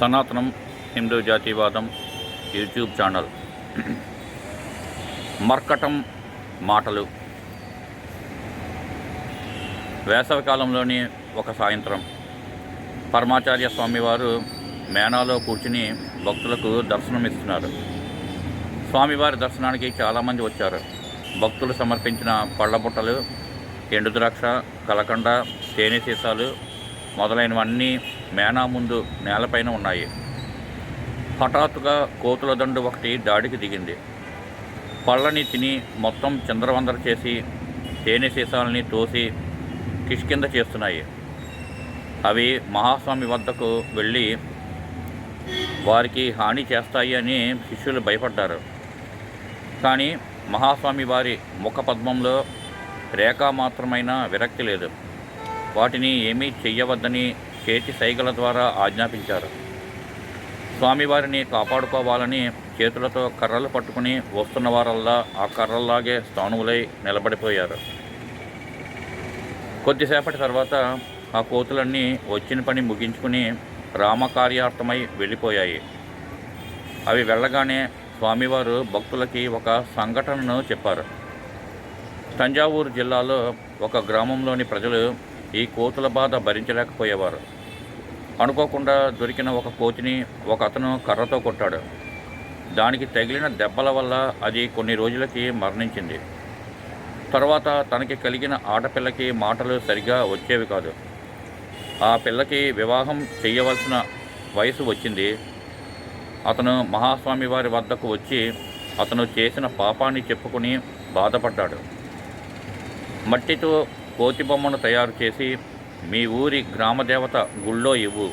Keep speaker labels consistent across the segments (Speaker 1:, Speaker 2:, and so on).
Speaker 1: సనాతనం హిందూ జాతీయవాదం YouTube channel. మర్కటం మాటలు. వేసవికాలంలోని ఒక సాయంత్రం. పరమాచార్య స్వామివారు మేనాలో కూర్చుని భక్తులకు దర్శనమిస్తున్నారు. స్వామివారి దర్శనానికి చాలామంది వచ్చారు. భక్తులు సమర్పించిన పళ్ళ బుట్టలు కలకండ తేనె సీసాలు మొదలైనవన్నీ మేనా ముందు నేలపైన ఉన్నాయి. హఠాత్తుగా కోతుల దండు ఒకటి దాడికి దిగింది. పళ్ళని తిని మొత్తం చిందరవందర చేసి తేనె సీసాలని తోసి కిష్కింద చేస్తున్నాయి. అవి మహాస్వామి వద్దకు వెళ్ళి వారికి హాని చేస్తాయి అని శిష్యులు భయపడ్డారు. కానీ మహాస్వామి వారి ముఖ పద్మంలో రేఖా మాత్రమైన విరక్తి లేదు. వాటిని ఏమీ చెయ్యవద్దని చేతి సైగల ద్వారా ఆజ్ఞాపించారు. స్వామివారిని కాపాడుకోవాలని చేతులతో కర్రలు పట్టుకుని వస్తున్న వారల్లా ఆ కర్రల్లాగే స్థానువులై నిలబడిపోయారు. కొద్దిసేపటి తర్వాత ఆ కోతులన్నీ వచ్చిన పని ముగించుకుని రామకార్యార్థమై వెళ్ళిపోయాయి. అవి వెళ్ళగానే స్వామివారు భక్తులకి ఒక సంఘటనను చెప్పారు. తంజావూరు జిల్లాలో ఒక గ్రామంలోని ప్రజలు ఈ కోతుల బాధ భరించలేకపోయేవారు. అనుకోకుండా దొరికిన ఒక కోతిని ఒక అతను కర్రతో కొట్టాడు. దానికి తగిలిన దెబ్బల వల్ల అది కొన్ని రోజులకి మరణించింది. తర్వాత తనకి కలిగిన ఆడపిల్లకి మాటలు సరిగా వచ్చేవి కాదు. ఆ పిల్లకి వివాహం చేయవలసిన వయసు వచ్చింది. అతను మహాస్వామి వారి వద్దకు వచ్చి అతను చేసిన పాపాన్ని చెప్పుకుని బాధపడ్డాడు. మట్టితో కోతి బొమ్మను తయారు చేసి మీ ఊరి గ్రామదేవత గుళ్ళో ఇవ్వు.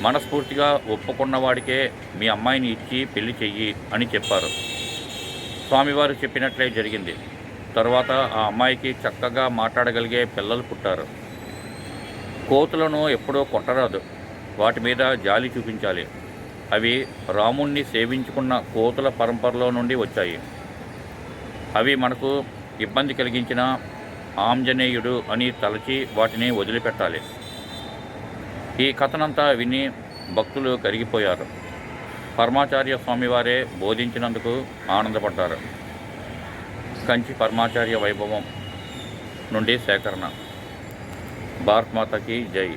Speaker 1: మనస్ఫూర్తిగా ఒప్పుకున్న వాడికే మీ అమ్మాయిని ఇచ్చి పెళ్ళి చెయ్యి అని చెప్పారు. స్వామివారు చెప్పినట్లే జరిగింది. తర్వాత ఆ అమ్మాయికి చక్కగా మాట్లాడగలిగే పిల్లలు పుట్టారు. కోతులను ఎప్పుడూ కొట్టరాదు. వాటి మీద జాలి చూపించాలి. అవి రాముణ్ణి సేవించుకున్న కోతుల పరంపరలో నుండి వచ్చాయి. అవి మనకు ఇబ్బంది కలిగించిన ఆంజనేయుడు అని తలచి వాటిని వదిలిపెట్టాలి. ఈ కథనంతా విని భక్తులు కరిగిపోయారు. పరమాచార్య స్వామివారే బోధించినందుకు ఆనందపడ్డారు. కంచి పరమాచార్య వైభవం నుండి సేకరణ. భారత్ మాతకి జై.